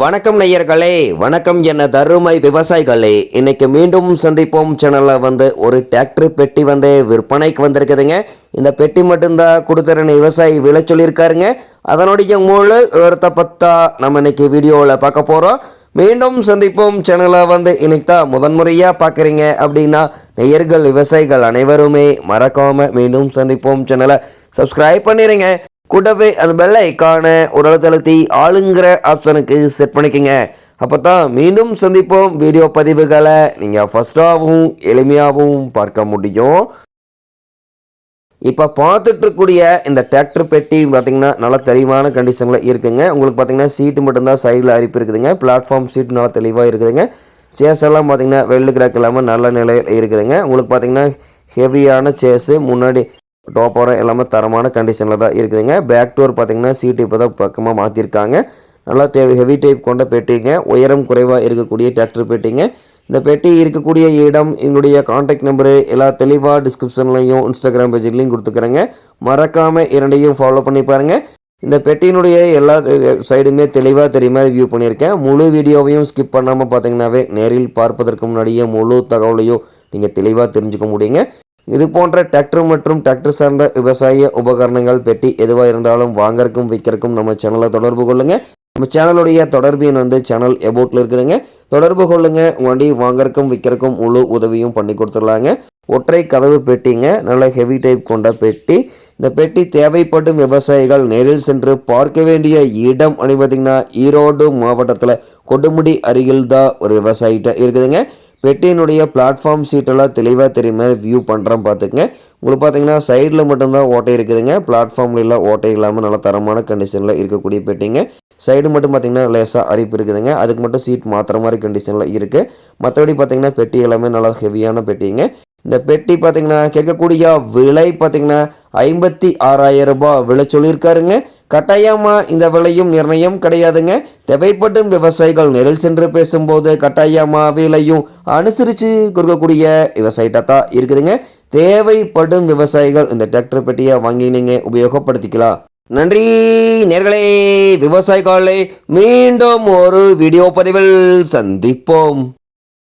வணக்கம் நேயர்களே வணக்கம் என்ன தருமை விவசாயிகளே. இன்னைக்கு மீண்டும் சந்திப்போம். சேனலில் வந்து ஒரு டிராக்டர் பெட்டி வந்து விற்பனைக்கு வந்திருக்குதுங்க. இந்த பெட்டி மட்டும்தான் கொடுத்துறேன்னு விவசாயி விலை சொல்லியிருக்காருங்க. அதனுடைய முழு விவரத்தை பத்தா நம்ம இன்னைக்கு வீடியோவில் பார்க்க போகிறோம் மீண்டும் சந்திப்போம். சேனலை வந்து இன்னைக்கு தான் முதன்முறையாக பார்க்குறீங்க அப்படின்னா நேயர்கள் விவசாயிகள் அனைவருமே மறக்காமல் மீண்டும் சந்திப்போம். சேனலை சப்ஸ்கிரைப் பண்ணிடுங்க கூடவே அந்த பெல் ஐக்கான ஒரு அழுத்தழுத்தி ஆளுங்கிற ஆப்ஷனுக்கு செட் பண்ணிக்கோங்க. அப்போ தான் மீண்டும் சந்திப்போம். வீடியோ பதிவுகளை நீங்கள் ஃபஸ்ட்டாகவும் எளிமையாகவும் பார்க்க முடியும். இப்போ பார்த்துட்டு இருக்கக்கூடிய இந்த டிராக்டர் பெட்டி பார்த்தீங்கன்னா நல்லா தெளிவான கண்டிஷனில் இருக்குங்க. உங்களுக்கு பார்த்தீங்கன்னா சீட்டு மட்டும்தான் சைடில் அரிப்பு இருக்குதுங்க. பிளாட்ஃபார்ம் சீட் நல்லா தெளிவாக இருக்குதுங்க. சேஸெல்லாம் பார்த்தீங்கன்னா வெள்ளு கிராக் இல்லாமல் நல்ல நிலையில் இருக்குதுங்க. உங்களுக்கு பார்த்தீங்கன்னா ஹெவியான சேஸு முன்னாடி டோப்பரம் எல்லாமே தரமான கண்டிஷனில் தான் இருக்குதுங்க. பேக் டோர் பார்த்தீங்கன்னா சீட்டு இப்போ தான் பக்கமாக மாற்றிருக்காங்க நல்லா தே ஹெவி டைப் கொண்ட பெட்டிங்க. உயரம் குறைவாக இருக்கக்கூடிய டிராக்டர் பெட்டிங்க. இந்த பெட்டி இருக்கக்கூடிய இடம் எங்களுடைய காண்டாக்ட் நம்பரு எல்லா தெளிவாக டிஸ்கிரிப்ஷன்லையும் இன்ஸ்டாகிராம் பேஜ்லையும் கொடுத்துக்கிறேங்க. மறக்காமல் இரண்டையும் ஃபாலோ பண்ணி பாருங்கள் இந்த பெட்டியினுடைய எல்லா சைடுமே தெளிவாக தெரியுமா? வியூ பண்ணியிருக்கேன். முழு வீடியோவையும் ஸ்கிப் பண்ணாமல் பார்த்தீங்கன்னாவே நேரில் பார்ப்பதற்கு முன்னாடியே முழு தகவலையும் நீங்கள் தெளிவாக தெரிஞ்சுக்க முடியுங்க. இது போன்ற டிராக்டர் மற்றும் டிராக்டர் சார்ந்த விவசாய உபகரணங்கள் பெட்டி எதுவாக இருந்தாலும் வாங்கறக்கும் விற்கிறக்கும் நம்ம சேனலை தொடர்பு கொள்ளுங்கள் நம்ம சேனலுடைய தொடர்பு எண் வந்து சேனல் எபோட்டில் இருக்குதுங்க. தொடர்பு கொள்ளுங்கள் வண்டி வாங்கறக்கும் விற்கிறக்கும் முழு உதவியும் பண்ணி கொடுத்துடலாங்க. ஒற்றை கதவு பெட்டிங்க. நல்ல ஹெவி டைப் கொண்ட பெட்டி. இந்த பெட்டி தேவைப்படும் விவசாயிகள் நேரில் சென்று பார்க்க வேண்டிய இடம் அப்படின்னு பார்த்தீங்கன்னா ஈரோடு மாவட்டத்தில் கொடுமுடி அருகில் தான் ஒரு விவசாயிகிட்ட இருக்குதுங்க. பெட்டியினுடைய பிளாட்ஃபார்ம் சீட்டெல்லாம் தெளிவாக தெரியுமா வியூ பண்ணுறேன் பார்த்துக்குங்க. உங்களுக்கு பார்த்தீங்கன்னா சைடில் மட்டும்தான் ஓட்டை இருக்குதுங்க. பிளாட்ஃபார்ம்லாம் ஓட்டை இல்லாமல் நல்ல தரமான கண்டிஷனில் இருக்கக்கூடிய பெட்டிங்க. சைடு மட்டும் பார்த்தீங்கன்னா லேசாக அரிப்பு இருக்குதுங்க. அதுக்கு மட்டும் சீட் மாற்றுற மாதிரி கண்டிஷனில் இருக்குது மற்றபடி பார்த்தீங்கன்னா பெட்டி எல்லாமே நல்லா ஹெவியான பெட்டிங்க. இந்த பெட்டி பார்த்தீங்கன்னா கேட்கக்கூடிய விலை பார்த்தீங்கன்னா ஐம்பத்தி ஆறாயிரம் ரூபாய் விலை சொல்லியிருக்காருங்க. கட்டாயமாக இந்த விலையும் நிர்ணயம் கிடையாதுங்க. தேவைப்படும் விவசாயிகள் நேரில் சென்று பேசும்போது கட்டாயமாக விலையும் அனுசரித்து கொடுக்கக்கூடிய விவசாயிட்ட தான் இருக்குதுங்க. தேவைப்படும் விவசாயிகள் இந்த டிராக்டர் பெட்டியை வாங்கி நீங்கள் உபயோகப்படுத்திக்கலாம். நன்றி நேர்களே விவசாயிகளை மீண்டும் ஒரு வீடியோ பதிவில் சந்திப்போம்.